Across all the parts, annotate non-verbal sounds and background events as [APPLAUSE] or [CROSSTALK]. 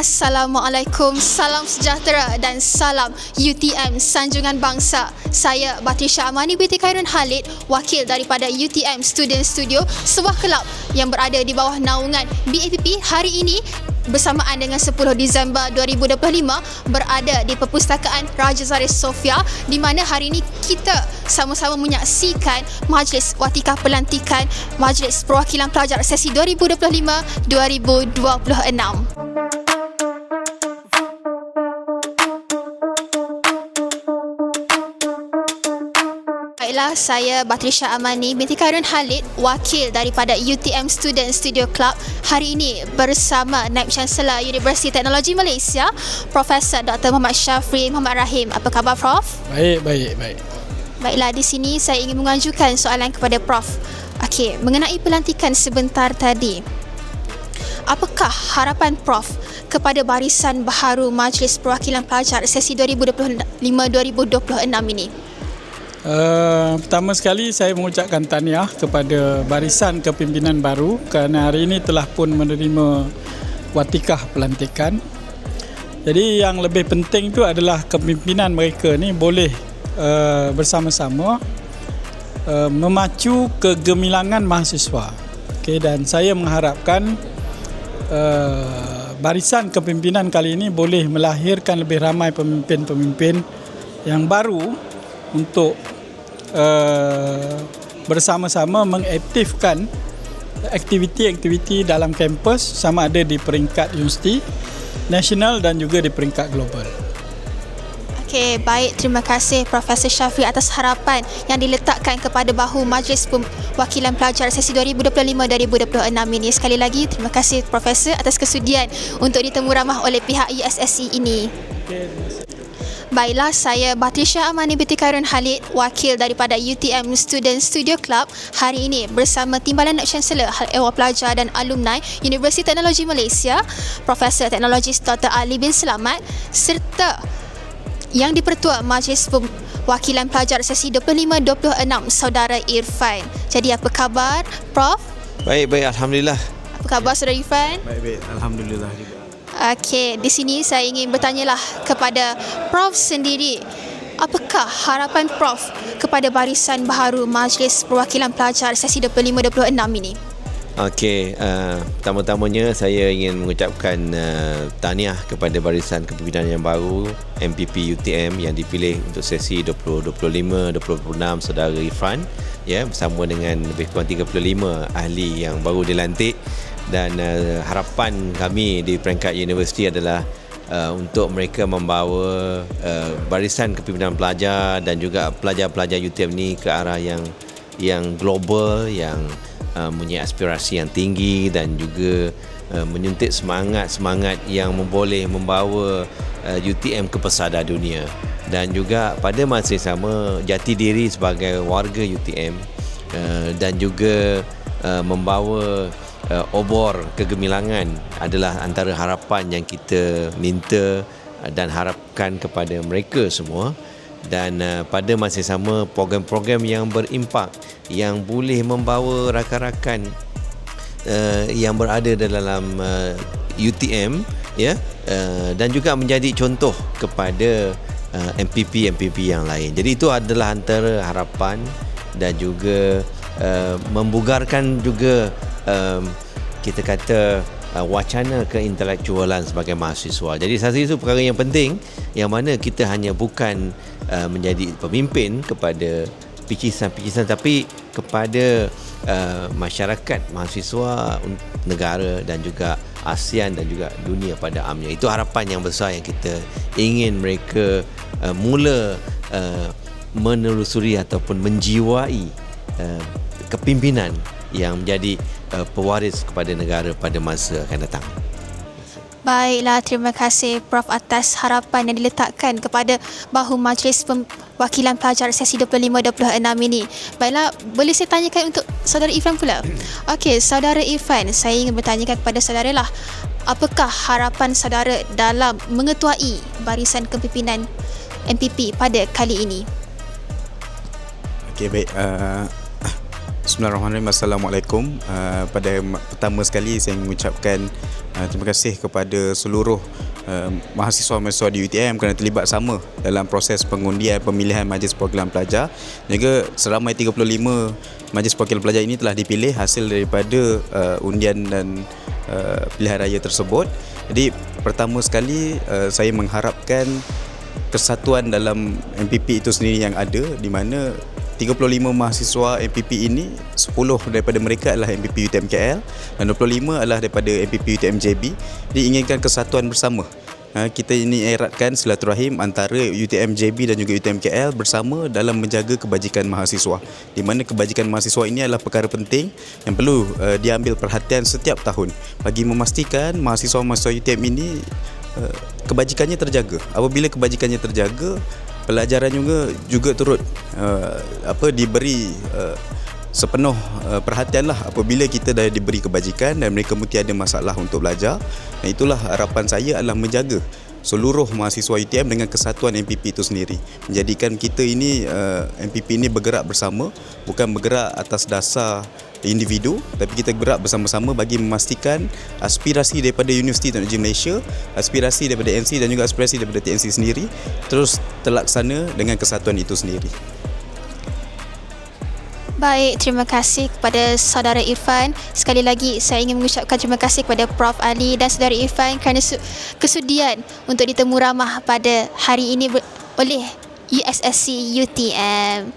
Assalamualaikum, salam sejahtera dan salam UTM Sanjungan Bangsa. Saya Batrisha Amani binti Khairun Halid, wakil daripada UTM Student Studio, sebuah kelab yang berada di bawah naungan BAPP hari ini bersamaan dengan 10 Disember 2025 berada di Perpustakaan Raja Zaris Sofia di mana hari ini kita sama-sama menyaksikan Majlis Watikah Pelantikan Majlis Perwakilan Pelajar sesi 2025-2026. Saya Batrisha Amani binti Khairun Halid, wakil daripada UTM Student Studio Club. Hari ini bersama Naib Chancellor Universiti Teknologi Malaysia, Profesor Dr. Muhammad Syafri Muhammad Rahim. Apa khabar Prof? Baik, baik, baik. Baiklah, di sini saya ingin mengajukan soalan kepada Prof. Okey, mengenai pelantikan sebentar tadi. Apakah harapan Prof kepada barisan baharu Majlis Perwakilan Pelajar sesi 2025-2026 ini? Uh, pertama sekali saya mengucapkan tahniah kepada barisan kepimpinan baru kerana hari ini telah pun menerima watikah pelantikan. Jadi yang lebih penting itu adalah kepimpinan mereka ni boleh uh, bersama-sama uh, memacu kegemilangan mahasiswa. Okay, dan saya mengharapkan uh, barisan kepimpinan kali ini boleh melahirkan lebih ramai pemimpin-pemimpin yang baru untuk uh, bersama-sama mengaktifkan aktiviti-aktiviti dalam kampus sama ada di peringkat universiti nasional dan juga di peringkat global. Okey, baik. Terima kasih Profesor Syafiq atas harapan yang diletakkan kepada bahu Majlis Wakilan Pelajar sesi 2025-2026 ini. Sekali lagi, terima kasih Profesor atas kesudian untuk ditemu ramah oleh pihak USSC ini. Okay, Baiklah, saya Batrisha Amani binti Khairun Halid, wakil daripada UTM Student Studio Club hari ini bersama Timbalan Naib Chancellor Hal Ehwal Pelajar dan Alumni Universiti Teknologi Malaysia, Profesor Teknologis Dr. Ali bin Selamat serta yang dipertua Majlis Wakilan Pelajar Sesi 25-26 Saudara Irfan. Jadi apa khabar, Prof? Baik, baik. Alhamdulillah. Apa khabar Saudara Irfan? Baik, baik. Alhamdulillah juga. Okey, di sini saya ingin bertanyalah kepada Prof sendiri. Apakah harapan Prof kepada barisan baharu Majlis Perwakilan Pelajar sesi 25-26 ini? Okey, uh, pertama-tamanya saya ingin mengucapkan uh, tahniah kepada barisan kepimpinan yang baru MPP UTM yang dipilih untuk sesi 2025-2026 saudara Irfan. Ya bersama dengan lebih kurang 35 ahli yang baru dilantik. Dan uh, harapan kami di peringkat universiti adalah uh, untuk mereka membawa uh, barisan kepimpinan pelajar dan juga pelajar-pelajar UTM ni ke arah yang yang global yang uh, mempunyai aspirasi yang tinggi dan juga uh, menyuntik semangat-semangat yang boleh membawa uh, UTM ke pesada dunia. Dan juga pada masa yang sama jati diri sebagai warga UTM uh, dan juga uh, membawa uh, obor kegemilangan adalah antara harapan yang kita minta uh, dan harapkan kepada mereka semua dan uh, pada masa sama program-program yang berimpak yang boleh membawa rakan-rakan uh, yang berada dalam uh, UTM ya uh, dan juga menjadi contoh kepada uh, MPP MPP yang lain. Jadi itu adalah antara harapan dan juga uh, membugarkan juga um, kita kata uh, wacana keintelektualan sebagai mahasiswa. Jadi saya rasa itu perkara yang penting yang mana kita hanya bukan uh, menjadi pemimpin kepada picisan-picisan tapi kepada uh, masyarakat mahasiswa negara dan juga ASEAN dan juga dunia pada amnya. Itu harapan yang besar yang kita ingin mereka uh, mula uh, menelusuri ataupun menjiwai uh, kepimpinan yang menjadi uh, pewaris kepada negara pada masa akan datang. Baiklah, terima kasih Prof atas harapan yang diletakkan kepada bahu Majlis Wakilan Pelajar sesi 25-26 ini. Baiklah, boleh saya tanyakan untuk saudara Ifan pula? [CLEARS THROAT] Okey, saudara Ifan, saya ingin bertanyakan kepada saudara lah. Apakah harapan saudara dalam mengetuai barisan kepimpinan MPP pada kali ini? Okey, baik. Uh, Bismillahirrahmanirrahim. Assalamualaikum. Uh, pada ma- pertama sekali saya mengucapkan uh, terima kasih kepada seluruh uh, mahasiswa-mahasiswa di UTM kerana terlibat sama dalam proses pengundian pemilihan Majlis Perwakilan Pelajar. Juga seramai 35 Majlis Perwakilan Pelajar ini telah dipilih hasil daripada uh, undian dan uh, pilihan raya tersebut. Jadi pertama sekali uh, saya mengharapkan kesatuan dalam MPP itu sendiri yang ada di mana 35 mahasiswa MPP ini 10 daripada mereka adalah MPP UTM KL dan 25 adalah daripada MPP UTM JB diinginkan kesatuan bersama. Ha, kita ini eratkan silaturahim antara UTM JB dan juga UTM KL bersama dalam menjaga kebajikan mahasiswa. Di mana kebajikan mahasiswa ini adalah perkara penting yang perlu uh, diambil perhatian setiap tahun. Bagi memastikan mahasiswa-mahasiswa UTM ini uh, kebajikannya terjaga. Apabila kebajikannya terjaga pelajaran juga juga turut uh, apa diberi uh, sepenuh uh, perhatian lah apabila kita dah diberi kebajikan dan mereka mesti ada masalah untuk belajar. Dan itulah harapan saya adalah menjaga seluruh mahasiswa UTM dengan kesatuan MPP itu sendiri. Menjadikan kita ini uh, MPP ini bergerak bersama bukan bergerak atas dasar individu tapi kita bergerak bersama-sama bagi memastikan aspirasi daripada Universiti Teknologi Malaysia aspirasi daripada NC dan juga aspirasi daripada TNC sendiri terus terlaksana dengan kesatuan itu sendiri Baik, terima kasih kepada saudara Irfan. Sekali lagi saya ingin mengucapkan terima kasih kepada Prof Ali dan saudara Irfan kerana su- kesudian untuk ditemu ramah pada hari ini oleh USSC UTM.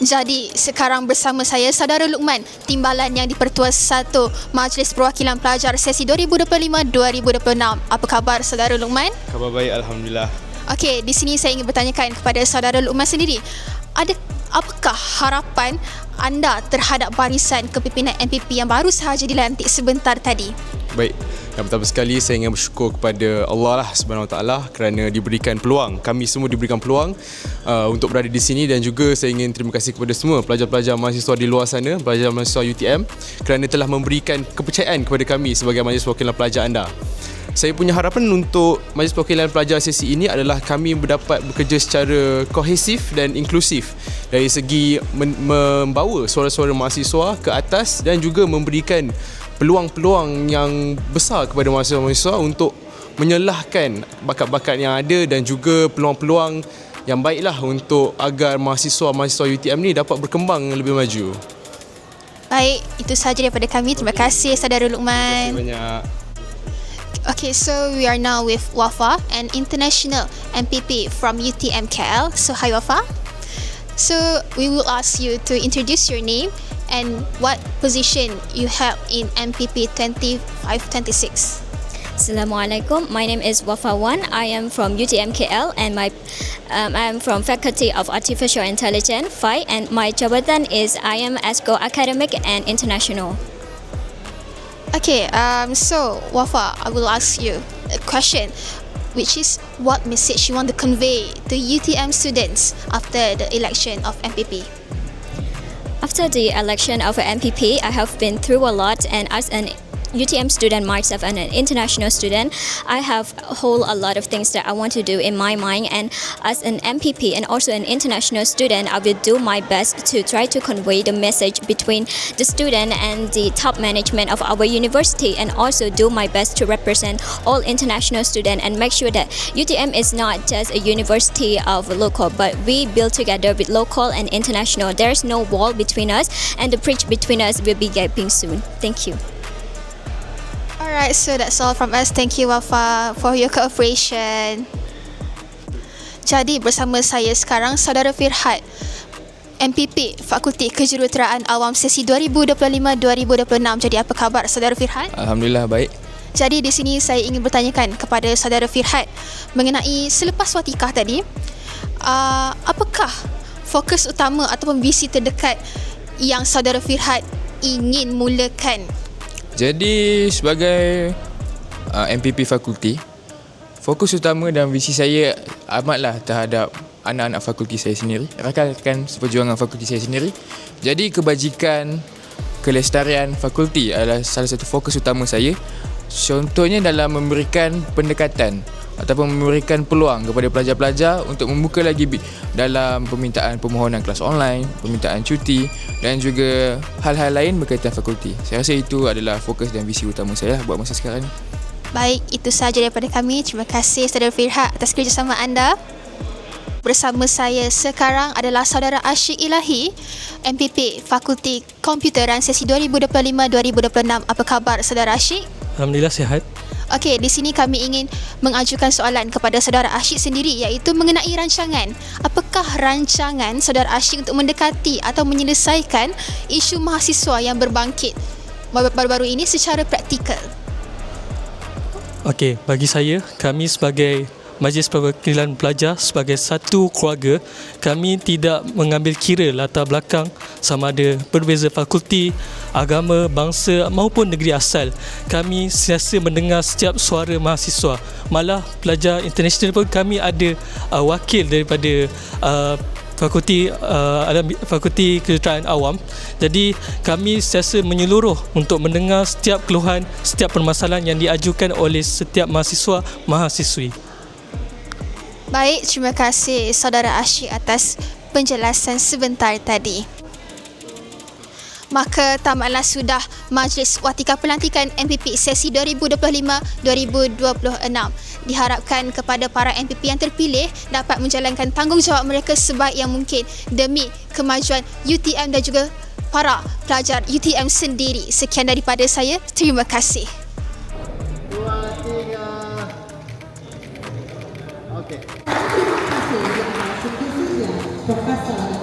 Jadi sekarang bersama saya saudara Lukman, timbalan yang di-Pertua 1 Majlis Perwakilan Pelajar sesi 2025-2026. Apa khabar saudara Lukman? Khabar baik Alhamdulillah Okey, di sini saya ingin bertanyakan kepada saudara Lukman sendiri. Ada apakah harapan anda terhadap barisan kepimpinan MPP yang baru sahaja dilantik sebentar tadi? Baik. Yang pertama sekali saya ingin bersyukur kepada Allah lah Taala kerana diberikan peluang. Kami semua diberikan peluang uh, untuk berada di sini dan juga saya ingin terima kasih kepada semua pelajar-pelajar mahasiswa di luar sana Pelajar mahasiswa UTM kerana telah memberikan kepercayaan kepada kami sebagai majlis perwakilan pelajar anda saya punya harapan untuk Majlis Perwakilan Pelajar sesi ini adalah kami mendapat bekerja secara kohesif dan inklusif dari segi membawa suara-suara mahasiswa ke atas dan juga memberikan peluang-peluang yang besar kepada mahasiswa-mahasiswa untuk menyelahkan bakat-bakat yang ada dan juga peluang-peluang yang baiklah untuk agar mahasiswa-mahasiswa UTM ni dapat berkembang lebih maju. Baik, itu sahaja daripada kami. Terima kasih saudara Terima Lukman. kasih banyak. Okay, so we are now with Wafa, an international MPP from UTM KL. So hi Wafa. So we will ask you to introduce your name and what position you held in MPP 2526. Assalamualaikum. My name is Wafa Wan. I am from UTM KL and my um, I am from Faculty of Artificial Intelligence FI and my jabatan is I am ESCO Academic and International. Okay, um, so Wafa, I will ask you a question, which is what message you want to convey to UTM students after the election of MPP? After the election of MPP, I have been through a lot and as an UTM student myself and an international student, I have a whole a lot of things that I want to do in my mind. And as an MPP and also an international student, I will do my best to try to convey the message between the student and the top management of our university, and also do my best to represent all international students and make sure that UTM is not just a university of local, but we build together with local and international. There's no wall between us, and the bridge between us will be gaping soon. Thank you. Alright, so that's all from us. Thank you Wafa for your cooperation. Jadi bersama saya sekarang saudara Firhat MPP Fakulti Kejuruteraan Awam sesi 2025-2026. Jadi apa khabar saudara Firhat? Alhamdulillah baik. Jadi di sini saya ingin bertanyakan kepada saudara Firhat mengenai selepas watikah tadi, uh, apakah fokus utama ataupun visi terdekat yang saudara Firhat ingin mulakan Jadi sebagai uh, MPP fakulti, fokus utama dan visi saya amatlah terhadap anak-anak fakulti saya sendiri, rakan-rakan seperjuangan fakulti saya sendiri. Jadi kebajikan kelestarian fakulti adalah salah satu fokus utama saya. Contohnya dalam memberikan pendekatan ataupun memberikan peluang kepada pelajar-pelajar untuk membuka lagi bi- dalam permintaan permohonan kelas online, permintaan cuti dan juga hal-hal lain berkaitan fakulti. Saya rasa itu adalah fokus dan visi utama saya lah buat masa sekarang ni. Baik, itu sahaja daripada kami. Terima kasih Saudara Firhat atas kerjasama anda. Bersama saya sekarang adalah Saudara Asyik Ilahi, MPP Fakulti Komputer dan sesi 2025-2026. Apa khabar Saudara Asyik? Alhamdulillah sihat. Okey, di sini kami ingin mengajukan soalan kepada Saudara Asyik sendiri iaitu mengenai rancangan. Apakah rancangan Saudara Asyik untuk mendekati atau menyelesaikan isu mahasiswa yang berbangkit baru-baru ini secara praktikal? Okey, bagi saya, kami sebagai Majlis Perwakilan Pelajar sebagai satu keluarga, kami tidak mengambil kira latar belakang sama ada berbeza fakulti, agama, bangsa maupun negeri asal. Kami sentiasa mendengar setiap suara mahasiswa. Malah pelajar international pun kami ada uh, wakil daripada uh, fakulti uh, alam fakulti kejuruteraan awam. Jadi kami sentiasa menyeluruh untuk mendengar setiap keluhan, setiap permasalahan yang diajukan oleh setiap mahasiswa mahasiswi. Baik, terima kasih Saudara Asyik atas penjelasan sebentar tadi. Maka tamatlah sudah Majlis Watika Pelantikan MPP sesi 2025-2026. Diharapkan kepada para MPP yang terpilih dapat menjalankan tanggungjawab mereka sebaik yang mungkin demi kemajuan UTM dan juga para pelajar UTM sendiri. Sekian daripada saya. Terima kasih. ご活動